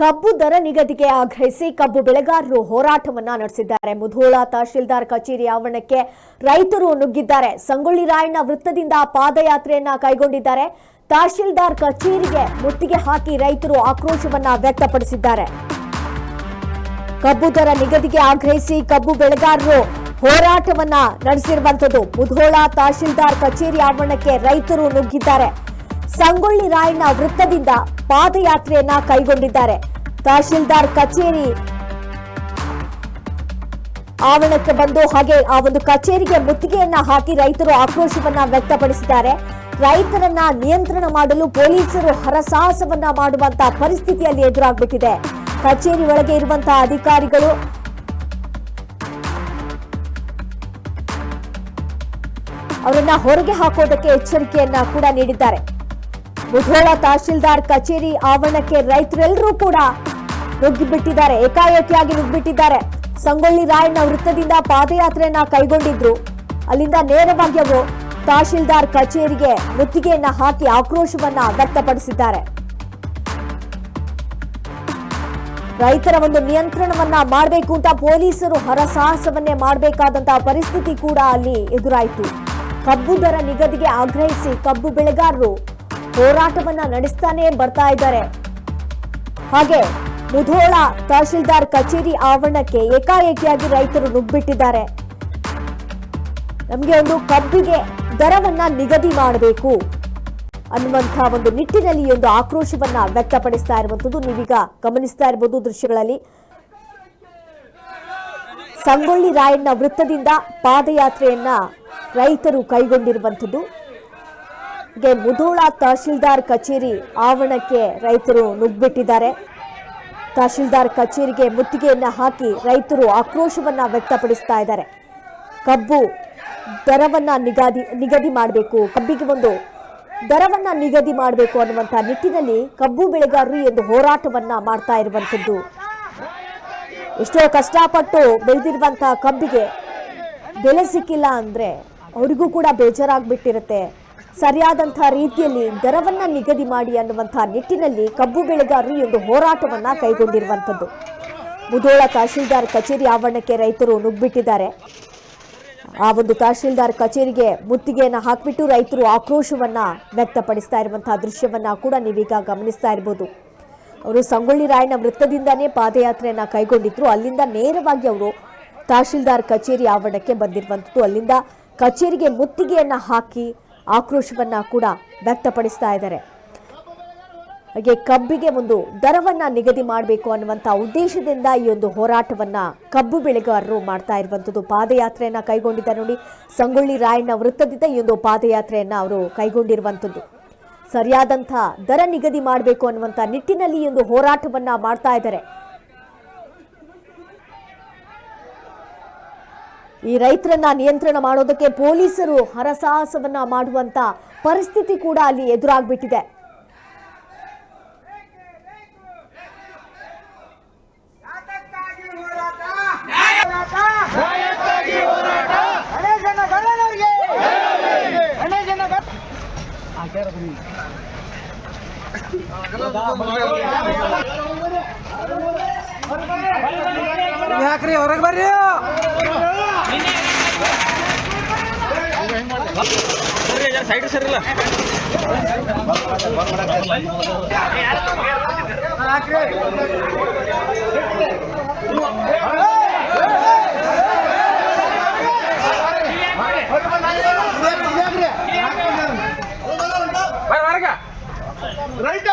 ಕಬ್ಬು ದರ ನಿಗದಿಗೆ ಆಗ್ರಹಿಸಿ ಕಬ್ಬು ಬೆಳೆಗಾರರು ಹೋರಾಟವನ್ನ ನಡೆಸಿದ್ದಾರೆ. ಮುಧೋಳ ತಹಶೀಲ್ದಾರ್ ಕಚೇರಿ ಆವರಣಕ್ಕೆ ರೈತರು ನುಗ್ಗಿದ್ದಾರೆ. ಸಂಗೊಳ್ಳಿ ರಾಯಣ್ಣ ವೃತ್ತದಿಂದ ಪಾದಯಾತ್ರೆಯನ್ನ ಕೈಗೊಂಡಿದ್ದಾರೆ. ತಹಶೀಲ್ದಾರ್ ಕಚೇರಿಗೆ ಮುತ್ತಿಗೆ ಹಾಕಿ ರೈತರು ಆಕ್ರೋಶವನ್ನ ವ್ಯಕ್ತಪಡಿಸಿದ್ದಾರೆ. ಕಬ್ಬು ದರ ನಿಗದಿಗೆ ಆಗ್ರಹಿಸಿ ಕಬ್ಬು ಬೆಳೆಗಾರರು ಹೋರಾಟವನ್ನ ನಡೆಸಿರುವಂತದ್ದು ಮುಧೋಳ ತಹಶೀಲ್ದಾರ್ ಕಚೇರಿ ಆವರಣಕ್ಕೆ ರೈತರು ನುಗ್ಗಿದ್ದಾರೆ. ಸಂಗೊಳ್ಳಿ ರಾಯಣ್ಣ ವೃತ್ತದಿಂದ ಪಾದಯಾತ್ರೆಯನ್ನ ಕೈಗೊಂಡಿದ್ದಾರೆ. ತಹಶೀಲ್ದಾರ್ ಕಚೇರಿ. ಆವರಣಕ್ಕೆ ಬಂದು ಹಾಗೆ ಆ ಒಂದು ಕಚೇರಿಗೆ ಮುತ್ತಿಗೆಯನ್ನ ಹಾಕಿ ರೈತರು ಆಕ್ರೋಶವನ್ನ ವ್ಯಕ್ತಪಡಿಸಿದ್ದಾರೆ. ರೈತರನ್ನ ನಿಯಂತ್ರಣ ಮಾಡಲು ಪೊಲೀಸರು ಹರಸಾಹಸವನ್ನ ಮಾಡುವಂತಹ ಪರಿಸ್ಥಿತಿಯಲ್ಲಿ ಎದುರಾಗ್ಬಿಟ್ಟಿದೆ. ಕಚೇರಿ ಒಳಗೆ ಇರುವಂತಹ ಅಧಿಕಾರಿಗಳು ಅವರನ್ನ ಹೊರಗೆ ಹಾಕೋದಕ್ಕೆ ಎಚ್ಚರಿಕೆಯನ್ನ ಕೂಡ ನೀಡಿದ್ದಾರೆ. ಮುಧೋಳ ತಹಶೀಲ್ದಾರ್ ಕಚೇರಿ ಆವರಣಕ್ಕೆ ರೈತರೆಲ್ಲರೂ ಕೂಡ ನುಗ್ಗಿಬಿಟ್ಟಿದ್ದಾರೆ, ಏಕಾಏಕಿಯಾಗಿ ನುಗ್ಗಿಬಿಟ್ಟಿದ್ದಾರೆ. ಸಂಗೊಳ್ಳಿ ರಾಯಣ್ಣ ವೃತ್ತದಿಂದ ಪಾದಯಾತ್ರೆಯನ್ನ ಕೈಗೊಂಡಿದ್ರು. ಅಲ್ಲಿಂದ ನೇರವಾಗಿ ಅವರು ತಹಶೀಲ್ದಾರ್ ಕಚೇರಿಗೆ ಮುತ್ತಿಗೆಯನ್ನ ಹಾಕಿ ಆಕ್ರೋಶವನ್ನ ವ್ಯಕ್ತಪಡಿಸಿದ್ದಾರೆ. ರೈತರ ಒಂದು ನಿಯಂತ್ರಣವನ್ನ ಮಾಡಬೇಕು ಅಂತ ಪೊಲೀಸರು ಹರಸಾಹಸವನ್ನೇ ಮಾಡಬೇಕಾದಂತಹ ಪರಿಸ್ಥಿತಿ ಕೂಡ ಅಲ್ಲಿ ಎದುರಾಯಿತು. ಕಬ್ಬು ದರ ನಿಗದಿಗೆ ಆಗ್ರಹಿಸಿ ಕಬ್ಬು ಬೆಳೆಗಾರರು ಹೋರಾಟವನ್ನ ನಡೆಸ್ತಾನೆ ಬರ್ತಾ ಇದ್ದಾರೆ. ಹಾಗೆ ಮುಧೋಳ ತಹಶೀಲ್ದಾರ್ ಕಚೇರಿ ಆವರಣಕ್ಕೆ ಏಕಾಏಕಿಯಾಗಿ ರೈತರು ನುಗ್ಬಿಟ್ಟಿದ್ದಾರೆ ನಮಗೆ ಒಂದು ಕಬ್ಬಿಗೆ ದರವನ್ನ ನಿಗದಿ ಮಾಡಬೇಕು. ಅನ್ನುವಂತಹ ಒಂದು ನಿಟ್ಟಿನಲ್ಲಿ ಒಂದು ಆಕ್ರೋಶವನ್ನ ವ್ಯಕ್ತಪಡಿಸ್ತಾ ಇರುವಂತದ್ದು ನೀವೀಗ ಗಮನಿಸ್ತಾ ಇರಬಹುದು ದೃಶ್ಯಗಳಲ್ಲಿ. ಸಂಗೊಳ್ಳಿ ರಾಯಣ್ಣ ವೃತ್ತದಿಂದ ಪಾದಯಾತ್ರೆಯನ್ನ ರೈತರು ಕೈಗೊಂಡಿರುವಂಥದ್ದು. ಮುಧೋಳ ತಹಶೀಲ್ದಾರ್ ಕಚೇರಿ ಆವರಣಕ್ಕೆ ರೈತರು ನುಗ್ಬಿಟ್ಟಿದ್ದಾರೆ ತಹಶೀಲ್ದಾರ್ ಕಚೇರಿಗೆ ಮುತ್ತಿಗೆಯನ್ನ ಹಾಕಿ ರೈತರು ಆಕ್ರೋಶವನ್ನ ವ್ಯಕ್ತಪಡಿಸ್ತಾ ಇದ್ದಾರೆ. ಕಬ್ಬು ದರವನ್ನ ನಿಗದಿ ನಿಗದಿ ಮಾಡಬೇಕು. ಕಬ್ಬಿಗೆ ಒಂದು ದರವನ್ನ ನಿಗದಿ ಮಾಡಬೇಕು ಅನ್ನುವಂಥ ನಿಟ್ಟಿನಲ್ಲಿ ಕಬ್ಬು ಬೆಳೆಗಾರರು ಎಂದು ಹೋರಾಟವನ್ನ ಮಾಡ್ತಾ ಇರುವಂಥದ್ದು. ಎಷ್ಟೋ ಕಷ್ಟಪಟ್ಟು ಬೆಳೆದಿರುವಂತಹ ಕಬ್ಬಿಗೆ ಬೆಲೆ ಸಿಕ್ಕಿಲ್ಲ ಅಂದ್ರೆ ಅವರಿಗೂ ಕೂಡ ಬೇಜಾರಾಗ್ಬಿಟ್ಟಿರುತ್ತೆ. ಸರಿಯಾದಂತಹ ರೀತಿಯಲ್ಲಿ ದರವನ್ನ ನಿಗದಿ ಮಾಡಿ ಅನ್ನುವಂತಹ ನಿಟ್ಟಿನಲ್ಲಿ ಕಬ್ಬು ಬೆಳೆಗಾರರು ಒಂದು ಹೋರಾಟವನ್ನ ಕೈಗೊಂಡಿರುವಂಥದ್ದು. ಮುಧೋಳ ತಹಶೀಲ್ದಾರ್ ಕಚೇರಿ ಆವರಣಕ್ಕೆ ರೈತರು ನುಗ್ಬಿಟ್ಟಿದ್ದಾರೆ. ಆ ಒಂದು ತಹಶೀಲ್ದಾರ್ ಕಚೇರಿಗೆ ಮುತ್ತಿಗೆಯನ್ನ ಹಾಕಿಬಿಟ್ಟು ರೈತರು ಆಕ್ರೋಶವನ್ನ ವ್ಯಕ್ತಪಡಿಸ್ತಾ ಇರುವಂತಹ ದೃಶ್ಯವನ್ನ ಕೂಡ ನೀವೀಗ ಗಮನಿಸ್ತಾ ಇರಬಹುದು ಅವರು ಸಂಗೊಳ್ಳಿ ರಾಯಣ್ಣ ವೃತ್ತದಿಂದಾನೇ ಪಾದಯಾತ್ರೆಯನ್ನ ಕೈಗೊಂಡಿದ್ರು. ಅಲ್ಲಿಂದ ನೇರವಾಗಿ ಅವರು ತಹಶೀಲ್ದಾರ್ ಕಚೇರಿ ಆವರಣಕ್ಕೆ ಬಂದಿರುವಂಥದ್ದು. ಅಲ್ಲಿಂದ ಕಚೇರಿಗೆ ಮುತ್ತಿಗೆಯನ್ನ ಹಾಕಿ ಆಕ್ರೋಶವನ್ನ ಕೂಡ ವ್ಯಕ್ತಪಡಿಸ್ತಾ ಇದ್ದಾರೆ. ಹಾಗೆ ಕಬ್ಬಿಗೆ ಒಂದು ದರವನ್ನ ನಿಗದಿ ಮಾಡಬೇಕು ಅನ್ನುವಂಥ ಉದ್ದೇಶದಿಂದ ಈ ಒಂದು ಹೋರಾಟವನ್ನ ಕಬ್ಬು ಬೆಳೆಗಾರರು ಮಾಡ್ತಾ ಇರುವಂಥದ್ದು ಪಾದಯಾತ್ರೆಯನ್ನ ಕೈಗೊಂಡಿದ್ದ ನೋಡಿ. ಸಂಗೊಳ್ಳಿ ರಾಯಣ್ಣ ವೃತ್ತದಿಂದ ಈ ಒಂದು ಪಾದಯಾತ್ರೆಯನ್ನ ಅವರು ಕೈಗೊಂಡಿರುವಂಥದ್ದು ಸರಿಯಾದಂಥ ದರ ನಿಗದಿ ಮಾಡಬೇಕು ಅನ್ನುವಂಥ ನಿಟ್ಟಿನಲ್ಲಿ ಈ ಒಂದು ಹೋರಾಟವನ್ನ ಮಾಡ್ತಾ ಇದ್ದಾರೆ. ಈ ರೈತರನ್ನ ನಿಯಂತ್ರಣ ಮಾಡೋದಕ್ಕೆ ಪೊಲೀಸರು ಹರಸಾಹಸವನ್ನ ಮಾಡುವಂತ ಪರಿಸ್ಥಿತಿ ಕೂಡ ಅಲ್ಲಿ ಎದುರಾಗ್ಬಿಟ್ಟಿದೆ. ಯಾಕ್ರಿ ಹೊರಗೆ ಬರ್ರಿ? ಸೈಡ್ ಸರ್ ಇಲ್ಲ ರೈತ